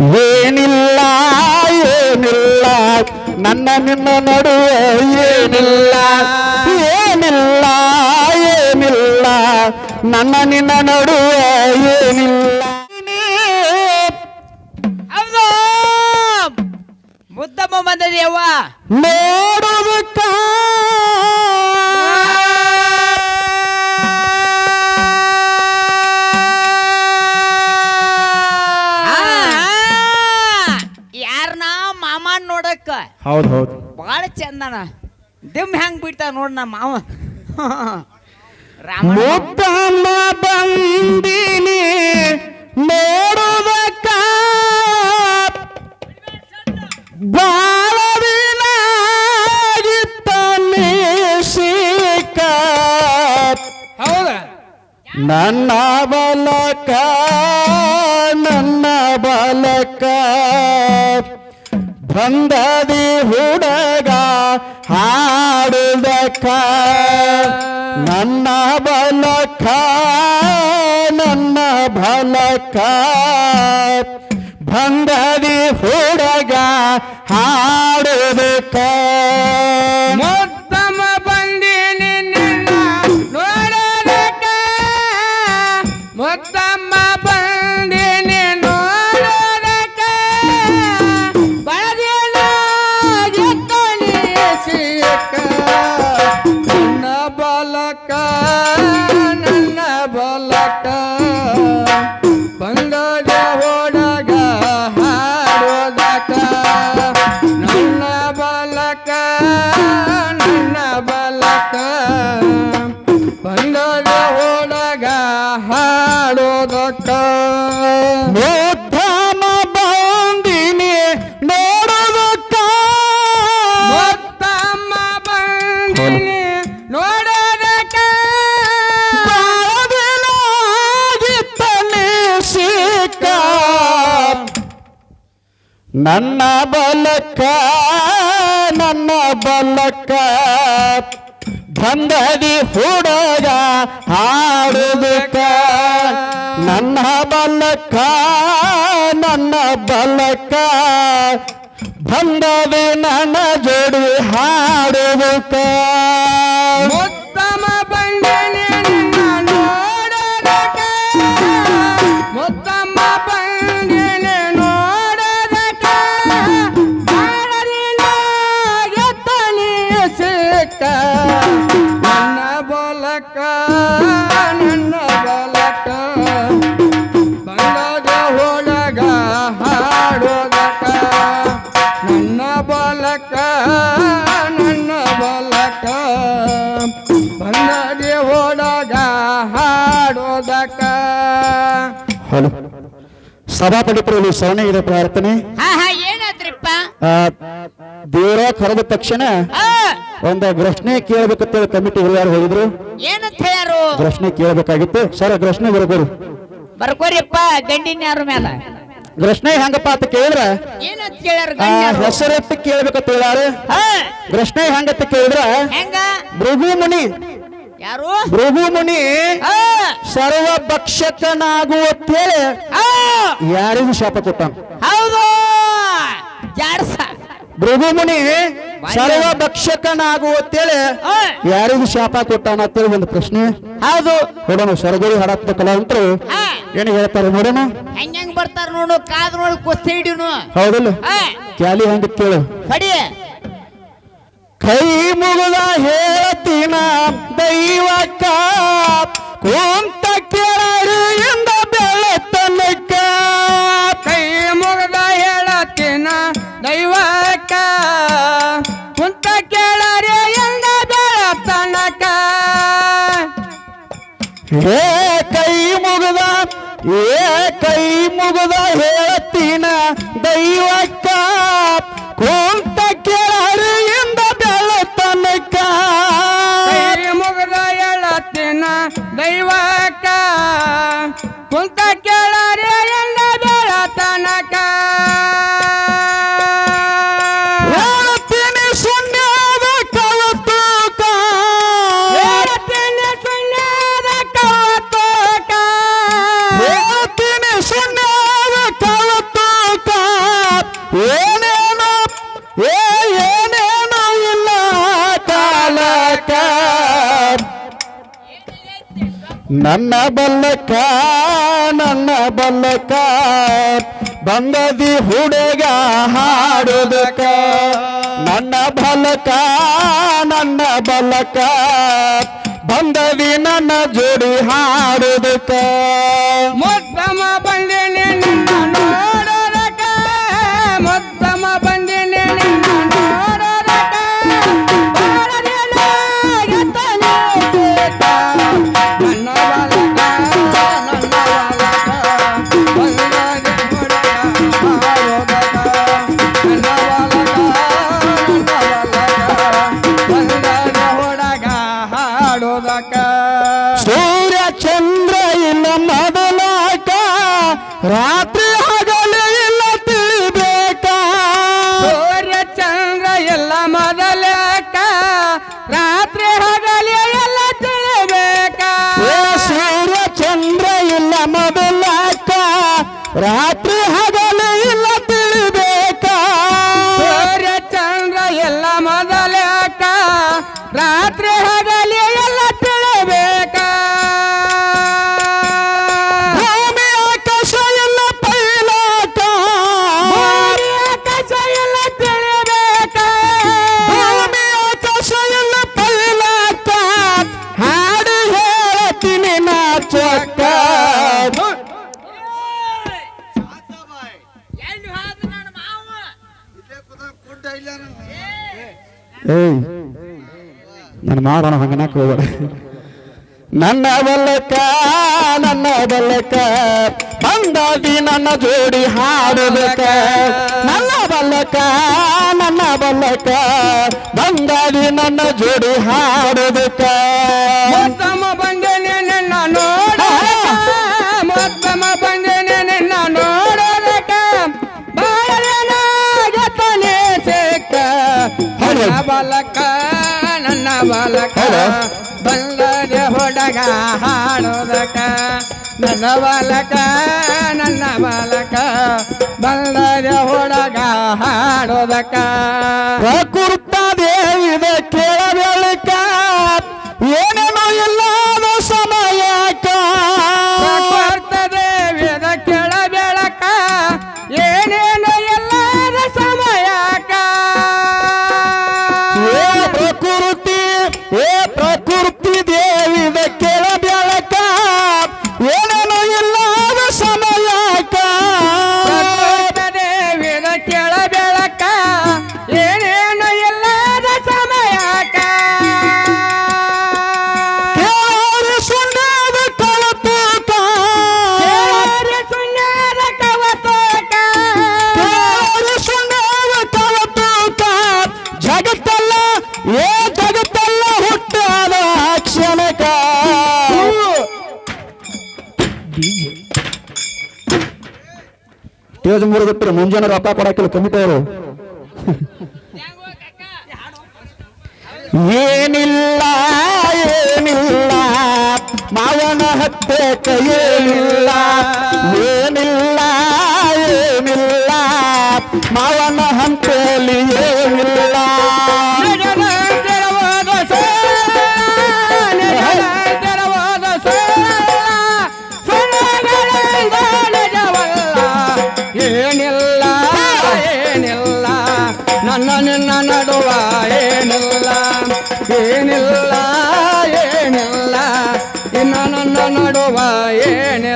ಏನಿಲ್ಲ ಏನಿಲ್ಲ. ನನ್ನ ನಿನ್ನ ನಡುವೆ ಏನಿಲ್ಲ. ಏನಿಲ್ಲ ಏನಿಲ್ಲ. ನನ್ನ ನಿನ್ನ ನಡುವೆ ಏನಿಲ್ಲ. ಮುದ್ದಮ್ಮ ಬಂದದೆಯವ್ವ ನೋಡುವುದಕ್ಕ ಹೌದು ಹೌದು. ಬಾಳ ಚಂದನ. ದಿಮ್ ಹೆಂಗ್ ಬಿಡ್ತಾವ ನೋಡ್ ನಮ್ಮ ಮಾವ. ರಾಮ ಮುದ್ದಮ್ಮ ಬಂದಿನಿ ನೋಡುವುದಕ್ಕ ಬಾಳ ನನ್ನ ಬಲಕ ನನ್ನ ಬಲಕ. ಬಂದದಿ ಹುಡುಗ ಹಾಡುದಕ್ಕ. ನನ್ನ ಬಲಕ ನನ್ನ ಬಲಕ ಬಂದದಿ ಹುಡುಗ ಹಾಡುದಕ್ಕ. ನನ್ನ ಬಲಕ ನನ್ನ ಬಲಕ ಬಂದದಿ ಹುಡುಗ ಹಾಡುದಕ್ಕ ನನ್ನ ಬಲಕ ನನ್ನ ಬಲಕ ಬಂದದಿ ನನ್ನ ಜೋಡಿ ಹಾಡುದಕ್ಕ ಸಿಕ್ಕ ನನ್ನ ಬಲಕ ನನ್ನ ಬಲಕ. ಬಂದದ ಹೊಳಗ ಹಾಡೋದಕ ನನ್ನ ಬಲಕ ನನ್ನ ಬಲಕ. ಬಂದದ ಹೊಳಗ ಹಾಡೋದಕ ಹಲೋ. ಸಭಾಪತಿಪುರಲ್ಲಿ ಸರಣಿ ಇದೆ ಪ್ರಾರ್ಥನೆ. ಹಾ ಹಾ ಏನಾದ್ರಿಪ್ಪ? ದೇವರ ಕರೆದ ತಕ್ಷಣ ಒಂದು ಪ್ರಶ್ನೆ ಕೇಳಬೇಕಂತೇಳಿ ಕಮಿಟಿ ಯಾರು ಹೇಳಿದ್ರು. ಏನಂತ ಹೇಳ್ಯಾರು? ಪ್ರಶ್ನೆ ಕೇಳಬೇಕಾಗಿತ್ತು. ಸರ್ ಪ್ರಶ್ನೆ ಬರ್ಬೋದು ಬರ್ಕೋರಿಪ್ಪ ಗಂಡಿನ ಯಾರ ಮೇಲ ಪ್ರಶ್ನೆ ಹೆಂಗಪ್ಪ ಅಂತ ಕೇಳಿದ್ರ? ಏನಂತ ಕೇಳ್ಯಾರ ಆ ಗಂಡ್ಯಾರು? ಹೆಸರೆತ್ತು ಕೇಳ್ಬೇಕಂತ ಹೇಳ್ಯಾರ ಆ, ಪ್ರಶ್ನೆ ಹೆಂಗಂತ ಕೇಳಿದ್ರ? ಹೆಂಗ? ಭೃಗು ಮುನಿ ಯಾರು? ಭೃಗು ಮುನಿ ಆ, ಸರ್ವ ಹೇಳಿ ಆ, ಯಾರಿಗೂ ಶಾಪ ಕೊಟ್ಟಾನ? ಹೌದು. ಜಾಡ್ಸ. ಭೃಗು ಮುನಿ ಸರ್ವ ಭಕ್ಷಕನಾಗುವತ್ತೇಳಿ ಯಾರಿಗೂ ಶಾಪ ಕೊಟ್ಟಾನ ಅಂತೇಳಿ ಒಂದು ಪ್ರಶ್ನೆ. ಹೌದು. ನೋಡೋಣ ಸರಗುರಿ ಹಾಡಾತ್ಮ ಕಲಾವಂತರು ಏನು ಹೇಳ್ತಾರೆ ನೋಡೋಣ. ಹೆಂಗ್ ಹೆಂಗ್ ಬರ್ತಾರ ನೋಡು ಕಾದ್ ನೋಡಿ ಕುಸ್ತಿ ಹಿಡಿನು ಹೌದಲ್ಲ? ಕ್ಯಾಲಿ ಹಂಗ ಕೇಳು. ಕಡಿ ಕೈ ಮುಗಿದ ಹೇಳ್ತೀನ ದೈವಕ್ಕ ಕುಂತ ಕೆಳರಿಂದ ಏ ಕೈ ಮುಗದ ಏ ಕೈ ಮುಗದ ಹೇಳತ್ತೀನ ದೈವಕ್ಕ? ಕುಂತ ಬಲ್ಲಕ ನನ್ನ ಬಲ್ಲಕ ಬಂದದಿ ಹುಡುಗ ಹಾಡುದಕ. ನನ್ನ ಬಲಕ ನನ್ನ ಬಲಕ ಬಂದದಿ ನನ್ನ ಜೋಡಿ ಹಾಡುದಕ. ಏಯ್. ನನ್ನ ಮಾಡೋಣ ಹಂಗನಾಕ ಹೋಗೋಣ ನನ್ನ ಬಲಕ ನನ್ನ ಬಲಕ ಬಂದಾಗಿ ನನ್ನ ಜೋಡಿ ಹಾಡಬೇಕ. ನನ್ನ ಬಲಕ ನನ್ನ ಬಲಕ ಬಂದಾಗಿ ನನ್ನ ಜೋಡಿ ಹಾಡಬೇಕ. ಬಾಲಕ ನನ್ನ ಬಾಲಕ ಬಂದರೆ ಹೊಡಗ ಹಾಡೋದಕ ನನ್ನ ಬಾಲಕ ನನ್ನ ಬಾಲಕ ಬಂದರೆ ಹೊಡಗ ಹಾಡೋದಕ ಕುರ್ತಾದೇವಿದಕ್ಕೆ ಪೇಜ್ ಮುರಿದಿಟ್ಟು ಮುಂಜಾನೆ ರಪ್ಪ ಕೊಡಾಕಿಲ್ಲ ಕಮಿಟಿಯವರು. ಏನಿಲ್ಲ ಏನಿಲ್ಲ, ಮಾವನ ಹತ್ತೇಕ ಏನಿಲ್ಲ ಏನಿಲ್ಲ ಏನಿಲ್ಲ, ಮಾವನ ಹಂತ ನಾರಾಯಣ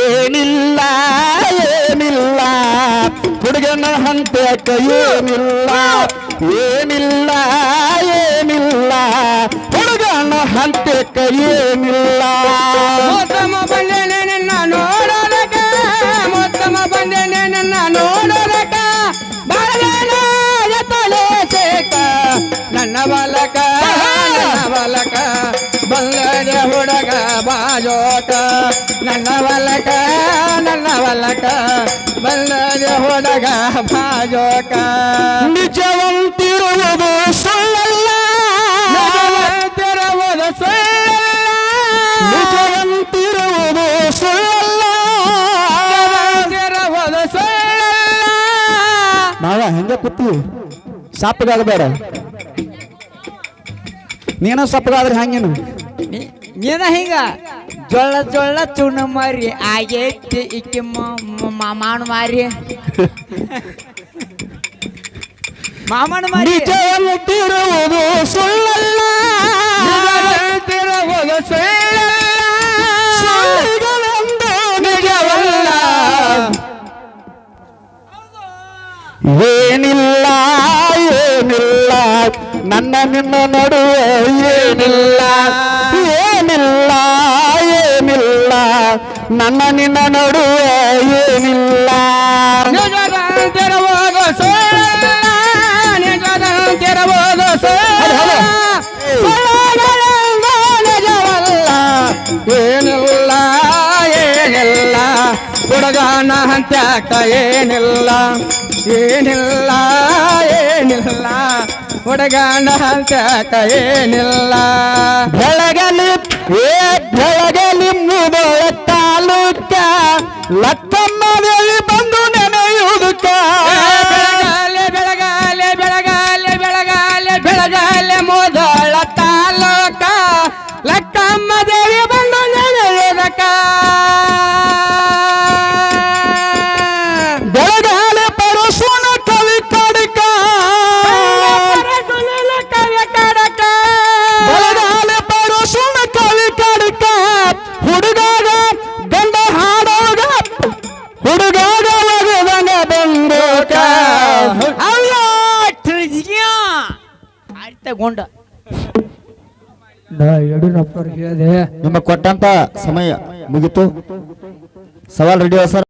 ಏನಿಲ್ಲ ಏನಿಲ್ಲ. ಹುಡುಗನ ಹಂತಕ ಏನಿಲ್ಲ. ಏನಿಲ್ಲ ಏನಿಲ್ಲ. ಹುಡುಗನ ಹಂತಕ ಏನಿಲ್ಲ. ಮೊತ್ತಮ ಬಂದೇನೆ ನಿನ್ನ ನೋಡೋದಕ್ಕೆ ಮೊತ್ತಮ ಬಂದೇನೆ ನಿನ್ನ ನೋಡೋದಕ ನನ್ನ ವಲಕ ನನ್ನ ವಲಕ ಬಲ್ಲದೆ ಹೋದಾಗ ಬಾಜೋಕ ನಿಜವಂತಿರುವುದು ಸುಳ್ಳಲ್ಲ. ತೆರವುದು ಸುಳ್ಳಲ್ಲ. ನಿಜವಂತಿರುವುದು ಸುಳ್ಳಲ್ಲ. ತೆರವುದು ಸುಳ್ಳಲ್ಲ. ನಾವ ಹೆಂಗೆ ಕೂತಿ ಸಪ್ಪಗಾಗಬೇಡ ನೀನು ಸಪ್ಪಗಾದ್ರೆ ಹಂಗೇನು ನೀನ ಹಿಂಗ? ಜೊಳ್ಳ ಜೊಳ್ಳ ಚುಣ ಮಾರಿ ಆಗೈತಿ ಇಕ್ಕಿ ಮಾಮಾನ ಮಾರಿ. ಮಾಮನ ಮಾರಿ. ನಿಜವಂತಿರುವುದು ಸುಳ್ಳಲ್ಲ. ತಿರುವುದು ಸುಳ್ಳ ಸುಳ್ಳುಗಳೆಂದು ನಿಜವಲ್ಲ ಏನಿಲ್ಲ ಏನಿಲ್ಲ. ನನ್ನ ನಿನ್ನ ನಡುವೆ ನನ್ನ ನಿನ್ನ ನಡುವೆ ಏನಿಲ್ಲ. ಏನಿಲ್ಲ ಏನಿಲ್ಲ. ಹುಡುಗನ ಹಂತ್ಯಾಕ ಏನಿಲ್ಲ ಏನಿಲ್ಲ ಏನಿಲ್ಲ. ಹುಡುಗನ ಹಂತ್ಯಾಕ ಏನಿಲ್ಲ. ಬೆಳಗಲಿ ಏ ಬೆಳಗಲಿ. ಹೇಳಿದೆ ನಿಮ್ಮ ಕೊಟ್ಟಂತ ಸಮಯ ಮುಗಿತು. ಸವಾಲ್ ರೆಡಿ ಸರ್?